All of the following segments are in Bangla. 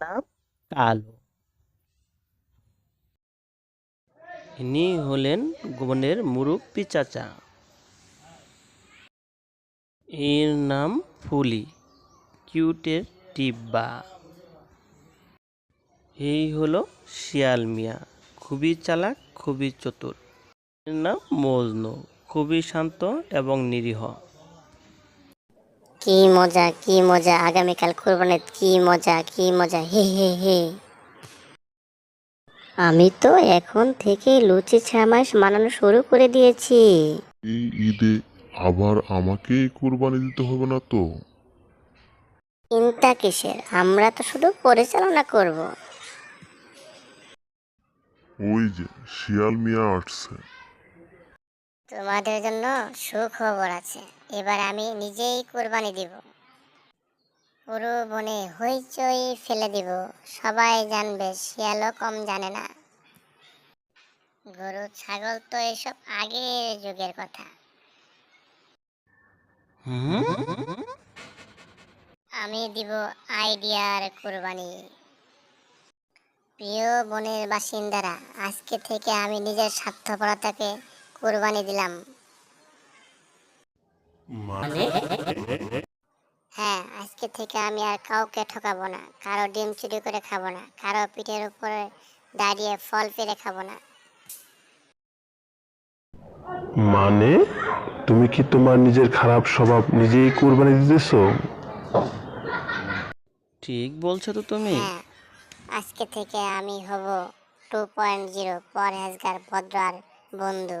নাম কালো। ইনি হলেন বনের মুরব্বী চাচা। এর নাম ফুলি, কিউটের টিব্বা। এই হলো শিয়াল মিয়া, খুবই চালাক, খুবই চতুর। এর নাম মজনু, খুবই শান্ত এবং নিরীহ। কি মজা কি মজা আগামীকাল কোরবানির কি মজা কি মজা হে হে হে। আমি তো এখন থেকে লুচি ছামাস মানানো শুরু করে দিয়েছি। এই ঈদে আবার আমাকেই কুরবানি দিতে হবে না তো? চিন্তা কিসের? আমরা তো শুধু পরিচালনা করব। ওই যে শিয়াল মিয়া আসছে। তোমাদের জন্য সুখবর আছে। এবার আমি নিজেই কোরবানি দিব। পুরো বনে হইচই ফেলে দিব। সবাই জানবে, শিয়ালও কম জানে না। গরু, ছাগল তো এসব আগের যুগের কথা। আমি দিব আইডিয়ার কোরবানি। প্রিয় বনের বাসিন্দারা, আজকে থেকে আমি নিজের স্বার্থপরতাকে কোরবানি দিলাম। মানে? হ্যাঁ আজকে থেকে আমি আর কাউকে ঠকাবো না কারও ডিম চুরি করে খাব না কারও পিঠের উপরে দাঁড়িয়ে ফল পেরে খাব না। মানে? তুমি কি তোমার নিজের খারাপ স্বভাব নিজেই কোরবানি দিতেছো? ঠিক বলছো তো তুমি। হ্যাঁ আজকে থেকে আমি হব টু পয়েন্ট জিরো পরহেজগার ভদ্র আর বন্ধু।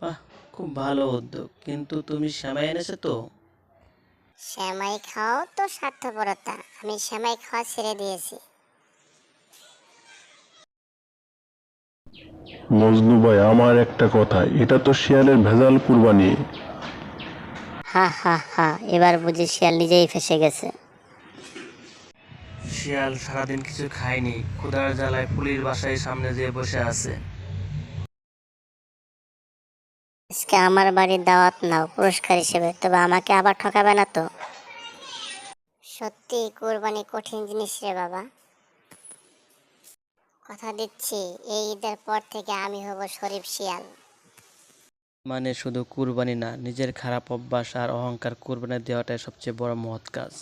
বাহ খুব ভালো উদ্যোগ। কিন্তু তুমি শ্যামাই এনেছো তো? শ্যামাই খাও তো স্বার্থপরতা। আমি শ্যামাই খাওয়া ছেড়ে দিয়েছি। মজনু ভাই আমার একটা কথা। এটা তো শিয়ালের ভেজাল কুরবানি। হা হা হা এবার বুঝি শিয়াল নিজেই ফেসে গেছে। শিয়াল সারাদিন কিছু খায়নি। ক্ষুধার জ্বালায় পুলির বাসায় সামনে যেয়ে বসে আছে। আজকে আমার বাড়ির দাওয়াত নাও, পুরস্কার হিসেবে, তবে আমাকে আবার ঠকাবে না তো। সত্যি কোরবানি কঠিন জিনিস রে বাবা। কথা দিচ্ছি, এই ঈদের পর থেকে আমি হব শরীফ শিয়াল। মানে শুধু কুরবানি না, নিজের খারাপ অভ্যাস আর অহংকার কুরবানি দেওয়াটাই সবচেয়ে বড় মহৎ কাজ।